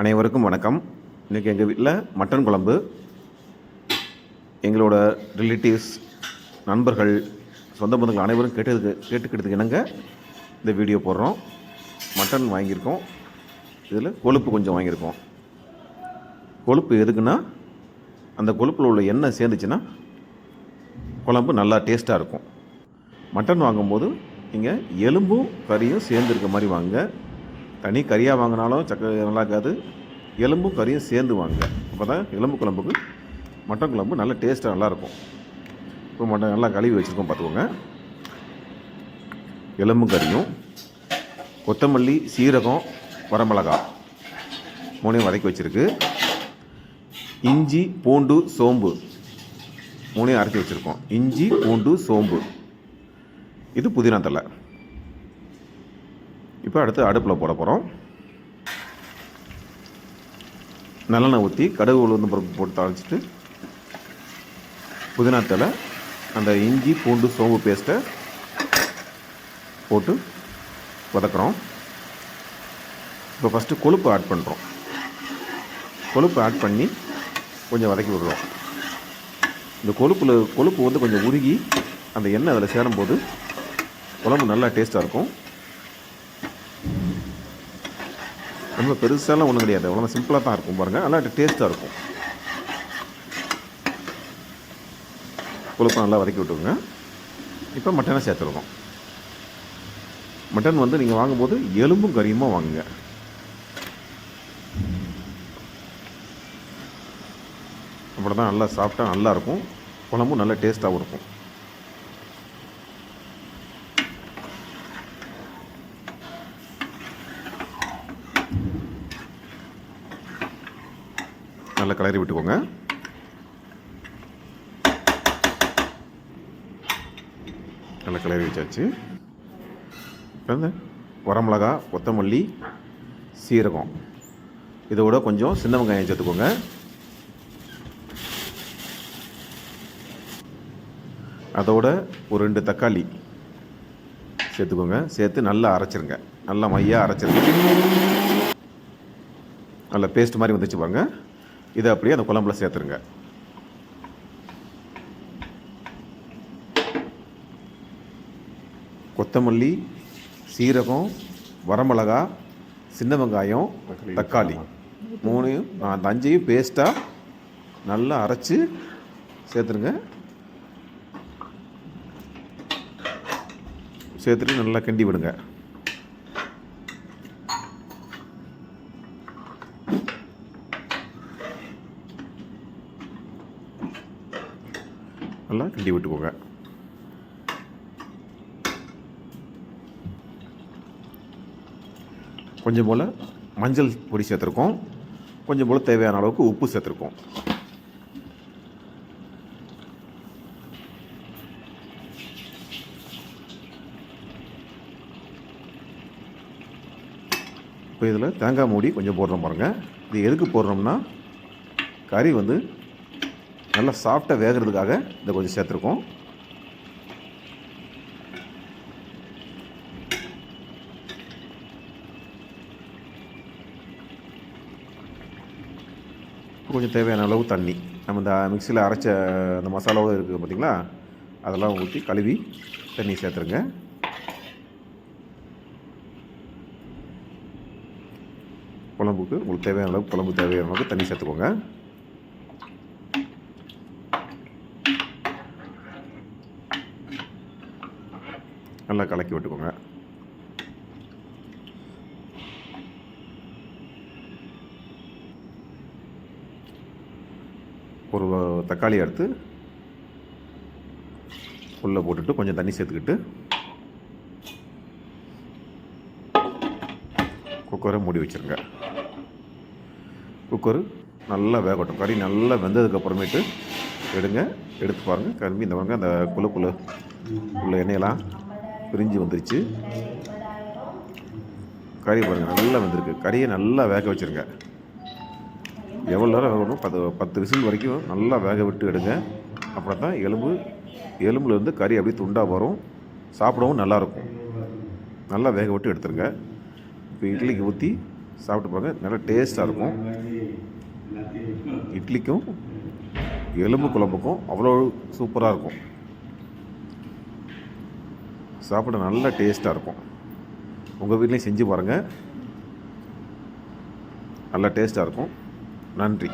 அனைவருக்கும் வணக்கம். இன்றைக்கி எங்கள் வீட்டில் மட்டன் குழம்பு. எங்களோட ரிலேட்டிவ்ஸ் நண்பர்கள் சொந்த பந்தங்கள் அனைவரும் கேட்டதுக்கு கேட்டுக்கிட்டதுக்கு இணங்க இந்த வீடியோ போடுறோம். மட்டன் வாங்கியிருக்கோம். இதில் கொழுப்பு கொஞ்சம் வாங்கியிருக்கோம். கொழுப்பு எதுக்குன்னா அந்த கொழுப்பில் உள்ள எண்ணெய் சேர்ந்துச்சுன்னா குழம்பு நல்லா டேஸ்ட்டாக இருக்கும். மட்டன் வாங்கும்போது நீங்கள் எலும்பும் கறியும் சேர்ந்துருக்க மாதிரி வாங்க. தனி கறியாக வாங்கினாலும் சக்கரை நல்லா இருக்காது. எலும்பும் கறியும் சேர்ந்து வாங்க. அப்போ தான் எலும்பு குழம்புக்கு மட்டன் குழம்பு நல்ல டேஸ்ட்டாக நல்லாயிருக்கும். இப்போ மட்டன் நல்லா கழுவி வச்சுருக்கோம் பார்த்துக்கோங்க. எலும்பும் கறியும் கொத்தமல்லி சீரகம் வரமிளகாய் மூணையும் வதக்கி வச்சுருக்கு. இஞ்சி பூண்டு சோம்பு மூணையும் அரைச்சி வச்சுருக்கோம். இஞ்சி பூண்டு சோம்பு. இது புதினா தலை இப்போ அடுத்து அடுப்பில் போட போகிறோம். நல்லெண்ணெய் ஊற்றி கடுகு உளுந்து பருப்பு போட்டு தாளிச்சிட்டு புதினா தலை அந்த இஞ்சி பூண்டு சோம்பு பேஸ்ட்டை போட்டு வதக்குறோம். இப்போ ஃபஸ்ட்டு கொழுப்பு ஆட் பண்ணுறோம் கொழுப்பு ஆட் பண்ணி கொஞ்சம் வதக்கி விடுறோம். இந்த கொழுப்பில் கொழுப்பு வந்து கொஞ்சம் உருகி அந்த எண்ணெய் அதில் சேரும்போது குழம்பு நல்லா டேஸ்ட்டாக இருக்கும். ரொம்ப பெருசாலாம் ஒன்றும் கிடையாது. அவ்வளோ சிம்பிளாக தான் இருக்கும் பாருங்கள் நல்லா டேஸ்ட்டாக இருக்கும். கொழுப்பை நல்லா வதக்கி விட்டுருங்க. இப்போ மட்டனை சேர்த்துருக்கோம் மட்டன் வந்து நீங்கள் வாங்கும்போது எலும்பும் கறியுமாக வாங்குங்க. அப்படி தான் நல்லா சாப்பிட்டா நல்லாயிருக்கும் குழம்பும் நல்லா டேஸ்ட்டாகவும் இருக்கும். நல்லா கிளறி விட்டுக்கோங்க. நல்லா கிளறி வச்சாச்சு. இப்போ வரமிளகா கொத்தமல்லி சீரகம். இதோட கொஞ்சம் சின்ன வெங்காயம் சேர்த்துக்கோங்க. அதோட ஒரு ரெண்டு தக்காளி சேர்த்துக்கோங்க. சேர்த்து நல்லா அரைச்சிருங்க. நல்லா மையாக அரைச்சிருங்க. நல்லா பேஸ்ட் மாதிரி வந்துச்சு பாருங்கள் இதை அப்படியே அந்த குழம்புல சேர்த்துருங்க. கொத்தமல்லி சீரகம் வரமிளகா சின்ன வெங்காயம் தக்காளி. மூணையும் அந்த அஞ்சையும் பேஸ்ட்டாக நல்லா அரைச்சி சேர்த்துருங்க. சேர்த்துட்டு நல்லா கிண்டி விடுங்க. நல்லா கிண்டி விட்டுக்கோங்க. கொஞ்சம் போல் மஞ்சள் பொடி சேர்த்துருக்கோம். கொஞ்சம் போல் தேவையான அளவுக்கு உப்பு சேர்த்துருக்கோம். இப்போ இதில் தேங்காய் மூடி கொஞ்சம் போடுறோம் பாருங்கள் இது எதுக்கு போடுறோம்னா கறி வந்து நல்லா சாஃப்டாக வேகிறதுக்காக இதை கொஞ்சம் சேர்த்துருக்கோம். கொஞ்சம் தேவையான அளவு தண்ணி. நம்ம இந்த மிக்சியில் அரைச்ச அந்த மசாலாவும் இருக்குது பார்த்தீங்களா அதெல்லாம் ஊற்றி கழுவி தண்ணி சேர்த்துருங்க. குழம்புக்கு உங்களுக்கு தேவையான அளவுக்கு குழம்பு தேவையான அளவுக்கு தண்ணி சேர்த்துக்கோங்க. நல்லா கலக்கி விட்டுக்கோங்க. ஒரு தக்காளி எடுத்து உள்ளே போட்டுட்டு கொஞ்சம் தண்ணி சேர்த்துக்கிட்டு குக்கரை மூடி வச்சுருங்க. குக்கரு நல்லா வேகட்டும். கறி நல்லா வெந்ததுக்கப்புறமேட்டு எடுங்க. எடுத்து பாருங்கள் கரும்பி இந்த பாருங்கள் அந்த குழு குழு உள்ள எண்ணெயெல்லாம் பிரிஞ்சு வந்துருச்சு. கறி பாருங்கள் நல்லா வந்திருக்கு. கறியை நல்லா வேக வச்சுருங்க. எவ்வளோ நேரம் வேகணும்? பத்து பத்து விசில் வரைக்கும் நல்லா வேக விட்டு எடுங்க. அப்புறம் தான் எலும்பு எலும்புலேருந்து கறி அப்படியே துண்டாக வரும். சாப்பிடவும் நல்லாயிருக்கும் நல்லா வேக விட்டு எடுத்துருங்க. இப்போ இட்லிக்கு ஊற்றி சாப்பிட்டு பாருங்கள் நல்லா டேஸ்ட்டாக இருக்கும். இட்லிக்கும் எலும்பு குழம்புக்கும் அவ்வளோ சூப்பராக இருக்கும். சாப்பிட நல்ல டேஸ்ட்டாக இருக்கும். உங்கள் வீட்லேயும் செஞ்சு பாருங்கள் நல்லா டேஸ்ட்டாக இருக்கும். நன்றி.